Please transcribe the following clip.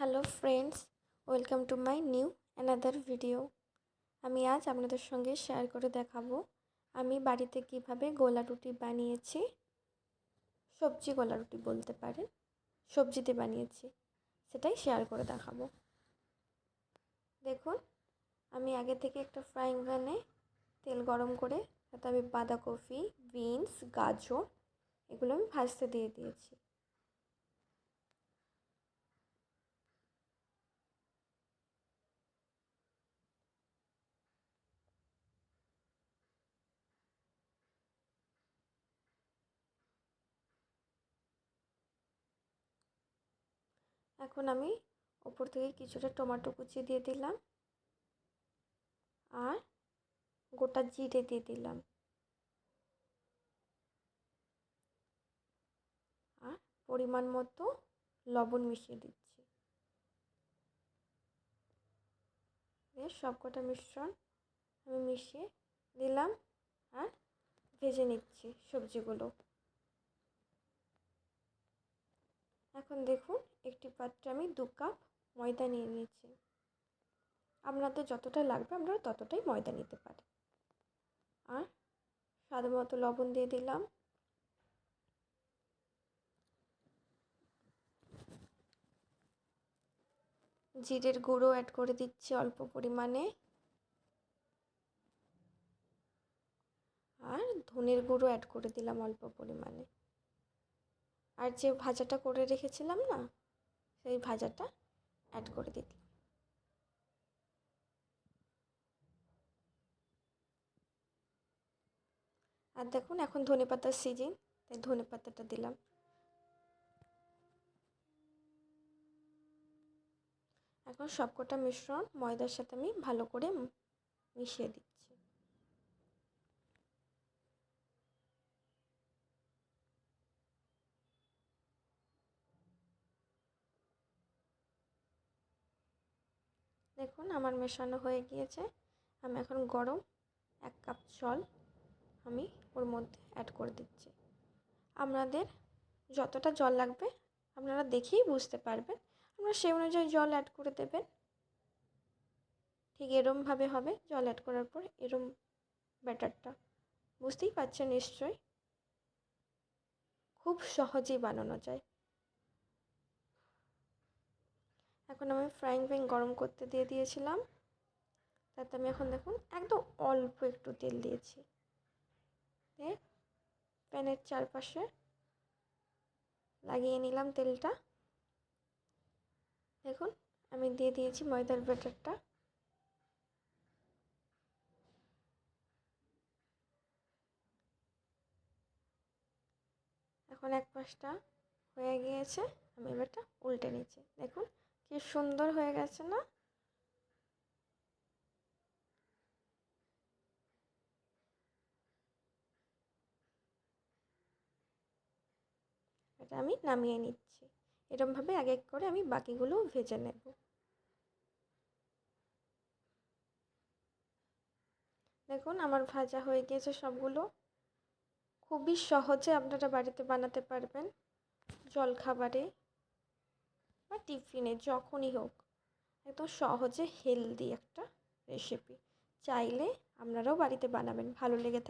Hello friends welcome to my new another video আমি আজ আপনাদের সঙ্গে শেয়ার করে দেখাবো, আমি বাড়িতে কীভাবে গোলা রুটি বানিয়েছি। সবজি গোলা রুটি বলতে পারেন, সবজিতে বানিয়েছি, সেটাই শেয়ার করে দেখাবো। দেখুন, আমি আগে থেকে একটা ফ্রাইং প্যানে তেল গরম করে, তাতে আমি বাঁধাকপি বিনস গাজর, এগুলো আমি ভাজতে দিয়ে দিয়েছি। এখন আমি ওপর থেকে কিছুটা টমেটো কুচি দিয়ে দিলাম আর গোটা জিরে দিয়ে দিলাম। আর পরিমাণ মতো লবণ মিশিয়ে দিচ্ছি। বেশ, সবকটা মিশ্রণ আমি মিশিয়ে দিলাম আর ভেজে নিচ্ছি সবজিগুলো। এখন দেখুন, একটি পাত্রে আমি দু কাপ ময়দা নিয়ে নিয়েছি। আপনাদের যতটা লাগবে আপনারা ততটাই ময়দা নিতে পারেন আর স্বাদ মতো লবণ দিয়ে দিলাম। জিরের গুঁড়ো অ্যাড করে দিচ্ছি অল্প পরিমাণে। আর ধনের গুঁড়ো অ্যাড করে দিলাম অল্প পরিমাণে। আর যে ভাজাটা করে রেখেছিলাম না, সেই ভাজাটা অ্যাড করে দিলাম। আর দেখুন, এখন ধনে পাতার সিজন তাই ধনে পাতাটা দিলাম। এখন সবকটা মিশ্রণ ময়দার সাথে আমি ভালো করে মিশিয়ে দিচ্ছি। দেখুন, আমার মেশানো হয়ে গিয়েছে। আমি এখন গরম এক কাপ জল আমি ওর মধ্যে অ্যাড করে দিচ্ছি। আপনাদের যতটা জল লাগবে আপনারা দেখেই বুঝতে পারবেন। আপনারা সেই অনুযায়ী জল অ্যাড করে দেবেন। ঠিক এরমভাবে হবে, জল অ্যাড করার পর এরম ব্যাটারটা। বুঝতেই পারছেন নিশ্চয়ই? খুব সহজেই বানানো যায়। এখন আমি ফ্রাইং প্যান গরম করতে দিয়ে দিয়েছিলাম। তাতে আমি এখন দেখুন একদম অল্প একটু তেল দিয়েছি। দিয়ে প্যানের চারপাশে লাগিয়ে নিলাম তেলটা। দেখুন আমি দিয়ে দিয়েছি ময়দার ব্যাটারটা। এখন এক পাশটা হয়ে গিয়েছে, আমি এবারটা উল্টে নিচ্ছি। দেখুন কি সুন্দর হয়ে গেছে না? এটা আমি নামিয়ে নিচ্ছি। এরমভাবে এক এক করে আমি বাকিগুলো ভেজে নেব। দেখুন, আমার ভাজা হয়ে গিয়েছে সবগুলো। খুবই সহজে আপনারা বাড়িতে বানাতে পারবেন জলখাবারে। বা টিফিনে, যখনই হোক। একদম সহজে হেলদি একটা রেসিপি চাইলে আপনারাও বাড়িতে বানাবেন, ভালো লেগে থাকে